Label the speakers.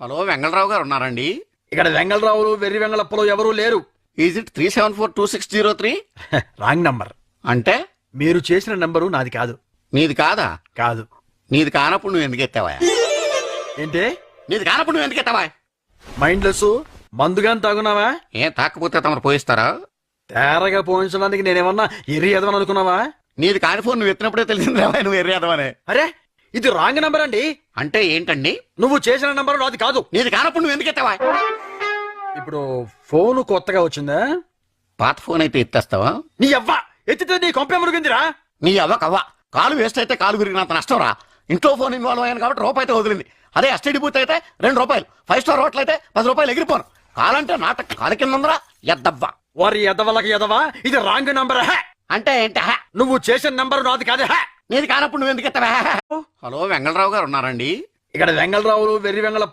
Speaker 1: Hello Vengala Rao గారు ఉన్నారండి?
Speaker 2: ఇక్కడ వెంగళరావులు వెర్రి వెంగళప్పలు ఎవరూ లేరు.
Speaker 1: Is it three seven four two six zero three
Speaker 2: wrong number.
Speaker 1: అంటే?
Speaker 2: మీరు చేసిన నంబరు నాది కాదు.
Speaker 1: నీది కాదా?
Speaker 2: కాదు.
Speaker 1: నీది కానప్పుడు నువ్వు ఎందుకు ఎత్తావా?
Speaker 2: ఏంటే?
Speaker 1: నీది కానప్పుడు నువ్వు ఎందుకు ఎత్తావా?
Speaker 2: మైండ్లెస్ మందుగాని తాగున్నావా?
Speaker 1: ఏం తాకపోతే తమరు పోయిస్తారా?
Speaker 2: తేరగా పోయించడానికి నేనేమన్నా ఎర్రి ఎదవని అనుకున్నావా?
Speaker 1: నీది కాని ఫోన్ నువ్వు ఎత్తినప్పుడే తెలిసింది నువ్వు ఎర్రేదవనే
Speaker 2: అరే ఇది రాంగ్ నంబర్ అండి.
Speaker 1: అంటే ఏంటండి?
Speaker 2: నువ్వు చేసిన నంబరు నాది కాదు.
Speaker 1: నీది కానప్పుడు నువ్వు ఎందుకు ఎత్తావా?
Speaker 2: ఇప్పుడు ఫోన్ కొత్తగా వచ్చిందా?
Speaker 1: పాత ఫోన్ అయితే ఎత్తేస్తావా?
Speaker 2: నీ అవ్వ. ఎత్తితే నీ కొంపే మురిగిందిరా.
Speaker 1: నీ అవ్వ కవ్వ కాలు వేస్ట్ అయితే కాలు విరిగినంత నష్టం రా ఇంట్లో ఫోన్ ఇన్వాల్వ్ అయ్యాను కాబట్టి రూపాయి అయితే వదిలింది. అదే ఎస్టీడీ బూత్ అయితే రెండు రూపాయలు. ఫైవ్ స్టార్ హోటల్ అయితే పది రూపాయలు ఎగిరిపోను. కాలంటే నాట కాలు కింద ఉందిరా. ఎద్దవ్వ.
Speaker 2: వారి ఎదవలకి ఎదవా? ఇది రాంగ్ నంబర్ హే.
Speaker 1: అంటే ఏంటి హ?
Speaker 2: నువ్వు చేసిన నంబరు నాది కాదు హే.
Speaker 1: నీది కానప్పుడు నువ్వు ఎందుకు ఎత్తవా? హలో వెంగళరావు గారు ఉన్నారండి.
Speaker 2: ఇక్కడ వెంగళరావులు వెర్రి వెంగళ